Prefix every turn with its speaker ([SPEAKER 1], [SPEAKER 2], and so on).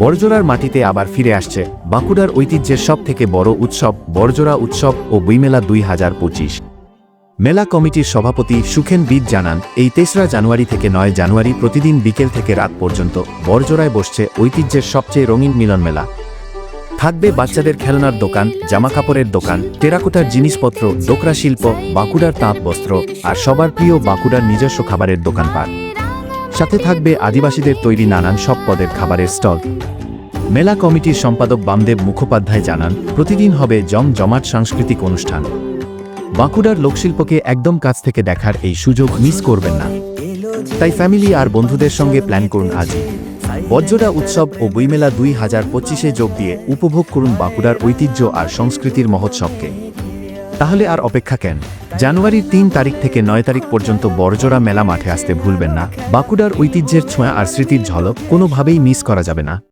[SPEAKER 1] বড়জোড়ার মাটিতে আবার ফিরে আসছে বাঁকুড়ার ঐতিহ্যের সব থেকে বড় উৎসব বড়জোড়া উৎসব ও বইমেলা দুই হাজার পঁচিশ। মেলা কমিটির সভাপতি সুখেন বিদ জানান, এই তেসরা জানুয়ারি থেকে নয় জানুয়ারি প্রতিদিন বিকেল থেকে রাত পর্যন্ত বড়জোড়ায় বসছে ঐতিহ্যের সবচেয়ে রঙিন মিলন মেলা। থাকবে বাচ্চাদের খেলনার দোকান, জামাকাপড়ের দোকান, টেরাকোটার জিনিসপত্র, ডোকরা শিল্প, বাঁকুড়ার তাঁত বস্ত্র আর সবার প্রিয় বাঁকুড়ার নিজস্ব খাবারের দোকানপাট। সাথে থাকবে আদিবাসীদের তৈরি নানান সব পদের খাবারের স্টল। মেলা কমিটির সম্পাদক বামদেব মুখোপাধ্যায় জানান, প্রতিদিন হবে জম জমাট সাংস্কৃতিক অনুষ্ঠান। বাঁকুড়ার লোকশিল্পকে একদম কাছ থেকে দেখার এই সুযোগ মিস করবেন না। তাই ফ্যামিলি আর বন্ধুদের সঙ্গে প্ল্যান করুন আজই। বজ্রটা উৎসব ও বইমেলা দুই হাজার পঁচিশে যোগ দিয়ে উপভোগ করুন বাঁকুড়ার ঐতিহ্য আর সংস্কৃতির মহোৎসবকে। তাহলে আর অপেক্ষা কেন? জানুয়ারির তিন তারিখ থেকে নয় তারিখ পর্যন্ত বড়জোড়া মেলা মাঠে আসতে ভুলবেন না। বাঁকুড়ার ঐতিহ্যের ছোঁয়া আর স্মৃতির ঝলক কোনোভাবেই মিস করা যাবে না।